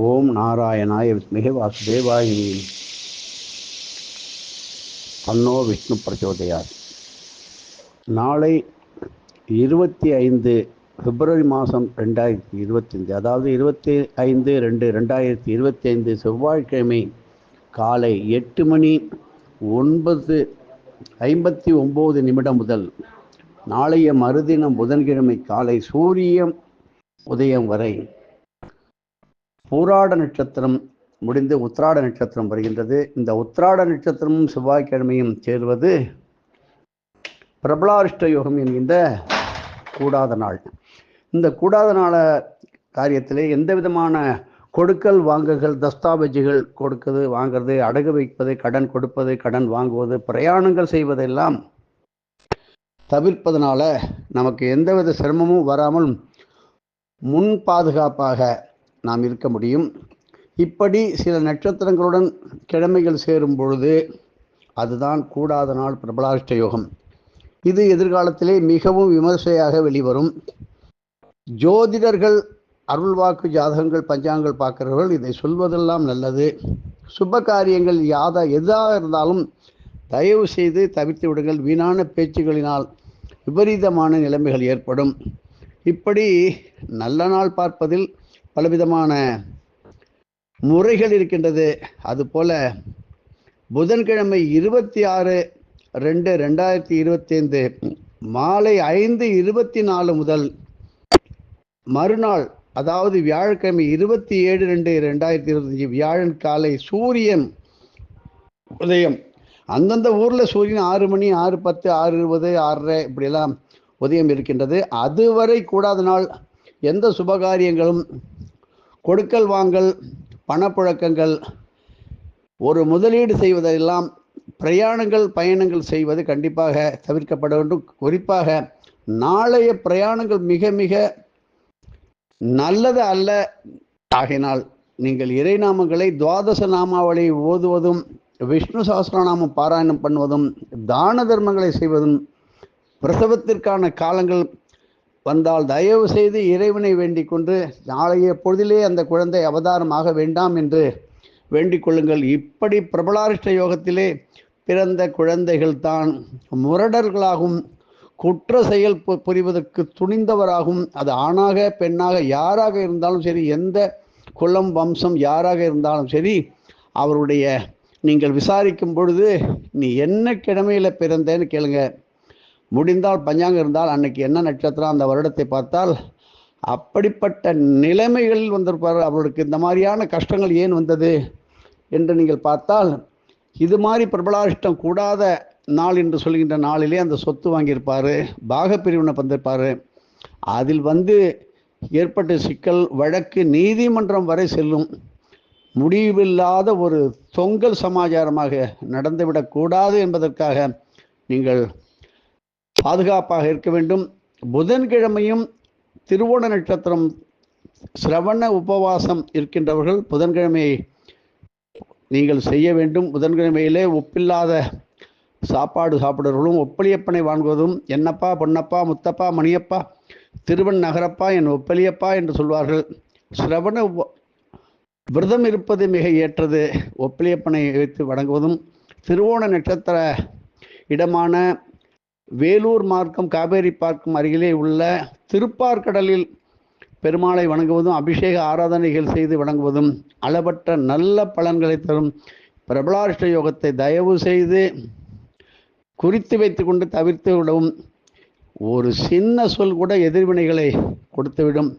ஓம் நாராயணாய வித்மிகே வாசுதேவாய தன்னோ விஷ்ணு பிரச்சோதயார் நாளை இருபத்தி ஐந்து பிப்ரவரி மாதம் ரெண்டாயிரத்தி இருபத்தஞ்சு அதாவது இருபத்தி ஐந்து ரெண்டு ரெண்டாயிரத்தி இருபத்தி ஐந்து செவ்வாய்க்கிழமை காலை எட்டு மணி ஒன்பது ஐம்பத்தி ஒம்பது நிமிடம் முதல் நாளைய மறுதினம் புதன்கிழமை காலை சூரியன் உதயம் வரை பூராட நட்சத்திரம் முடிந்து உத்திராட நட்சத்திரம் வருகின்றது. இந்த உத்திராட நட்சத்திரமும் செவ்வாய்க்கிழமையும் சேர்வது பிரபலாரிஷ்ட யோகம் என்கின்ற கூடாத நாள். இந்த கூடாத நாள காரியத்திலே எந்த விதமான கொடுக்கல் வாங்குகள் தஸ்தாவேஜுகள் கொடுக்கிறது வாங்கிறது அடகு வைப்பது கடன் கொடுப்பது கடன் வாங்குவது பிரயாணங்கள் செய்வதெல்லாம் தவிர்ப்பதனால நமக்கு எந்தவித சிரமமும் வராமல் முன் பாதுகாப்பாக நாம் இருக்க முடியும். இப்படி சில நட்சத்திரங்களுடன் கிழமைகள் சேரும் பொழுது அதுதான் கூடாத நாள் பிரபலாஷ்ட யோகம். இது எதிர்காலத்திலே மிகவும் விமர்சையாக வெளிவரும். ஜோதிடர்கள் அருள்வாக்கு ஜாதகங்கள் பஞ்சாங்கங்கள் பார்க்கிறவர்கள் இதை சொல்வதெல்லாம் நல்லது. சுப காரியங்கள் யாதா எதாக இருந்தாலும் தயவு செய்து தவிர்த்து விடுங்கள். வீணான பேச்சுகளினால் விபரீதமான நிலைமைகள் ஏற்படும். இப்படி நல்ல நாள் பார்ப்பதில் பலவிதமான முறைகள் இருக்கின்றது. அதுபோல புதன்கிழமை இருபத்தி ஆறு ரெண்டு ரெண்டாயிரத்தி இருபத்தி ஐந்து மாலை ஐந்து இருபத்தி நாலு முதல் மறுநாள் அதாவது வியாழக்கிழமை இருபத்தி ஏழு ரெண்டு ரெண்டாயிரத்தி இருபத்தஞ்சி வியாழன் காலை சூரியன் உதயம். அந்தந்த ஊரில் சூரியன் ஆறு மணி ஆறு பத்து ஆறு இருபது ஆறரை இப்படியெல்லாம் உதயம் இருக்கின்றது. அதுவரை கூடாத நாள் எந்த சுபகாரியங்களும் கொடுக்கல் வாங்கல் பணப்புழக்கங்கள் ஒரு முதலீடு செய்வதெல்லாம் பிரயாணங்கள் பயணங்கள் செய்வது கண்டிப்பாக தவிர்க்கப்பட வேண்டும். குறிப்பாக நாளைய பிரயாணங்கள் மிக மிக நல்லது அல்ல. ஆகினால் நீங்கள் இறைநாமங்களை துவாதச நாமாவளி ஓதுவதும் விஷ்ணு சகசிரநாமம் பாராயணம் பண்ணுவதும் தான தர்மங்களை செய்வதும் பிரசவத்திற்கான காலங்கள் வந்தால் தயவு செய்து இறைவனை வேண்டிக் கொண்டு நாளைய பொழுதிலே அந்த குழந்தை அவதாரமாக வேண்டாம் என்று வேண்டிக் கொள்ளுங்கள். இப்படி பிரபலாரிஷ்ட யோகத்திலே பிறந்த குழந்தைகள் தான் முரடர்களாகும் குற்ற செயல் புரிவதற்கு துணிந்தவராகும் அது ஆணாக பெண்ணாக யாராக இருந்தாலும் சரி எந்த குலம் வம்சம் யாராக இருந்தாலும் சரி அவருடைய நீங்கள் விசாரிக்கும் பொழுது நீ என்ன கிழமையில் பிறந்தேன்னு கேளுங்க. முடிந்தால் பஞ்சாங்கம் இருந்தால் அன்னைக்கு என்ன நட்சத்திரம் அந்த வருடத்தை பார்த்தால் அப்படிப்பட்ட நிலைமைகளில் வந்திருப்பார் அவர்களுக்கு இந்த மாதிரியான கஷ்டங்கள் ஏன் வந்தது என்று நீங்கள் பார்த்தால் இது மாதிரி பிரபலாஷ்டம் கூடாத நாள் என்று சொல்கின்ற நாளிலே அந்த சொத்து வாங்கியிருப்பார் பாகப்பிரிவினை வந்திருப்பார் அதில் வந்து ஏற்பட்ட சிக்கல் வழக்கு நீதிமன்றம் வரை செல்லும். முடிவில்லாத ஒரு தொங்கல் சமாச்சாரமாக நடந்துவிடக்கூடாது என்பதற்காக நீங்கள் பாதுகாப்பாக இருக்க வேண்டும். புதன்கிழமையும் திருவோண நட்சத்திரம் சிரவண உபவாசம் இருக்கின்றவர்கள் புதன்கிழமையை நீங்கள் செய்ய வேண்டும். புதன்கிழமையிலே ஒப்பில்லாத சாப்பாடு சாப்பிடுறவர்களும் ஒப்பளியப்பனை வாங்குவதும் என்னப்பா பொன்னப்பா முத்தப்பா மணியப்பா திருவன் நகரப்பா என் ஒப்பளியப்பா என்று சொல்வார்கள். சிரவண விரதம் இருப்பது மிக ஏற்றது. ஒப்பளியப்பனை வைத்து வணங்குவதும் திருவோண நட்சத்திர இடமான வேலூர் மார்க்கம் காவேரி பார்க்கும் அருகிலே உள்ள திருப்பார்கடலில் பெருமாளை வணங்குவதும் அபிஷேக ஆராதனைகள் செய்து வணங்குவதும் அளவற்ற நல்ல பலன்களை தரும் பிரபலாஷ்ட யோகத்தை தயவு செய்து குறித்து வைத்து கொண்டு தவிர்த்து விடவும் ஒரு சின்ன சொல் கூட எதிர்வினைகளை கொடுத்துவிடும்.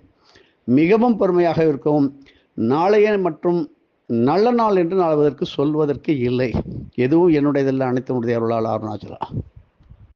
மிகவும் பெருமையாக இருக்கவும் நாளைய மற்றும் நல்ல நாள் என்று நாளுவதற்கு சொல்வதற்கு இல்லை. எதுவும் என்னுடையதெல்லாம் அனைத்து முடிய அருளால் அருணாச்சலா.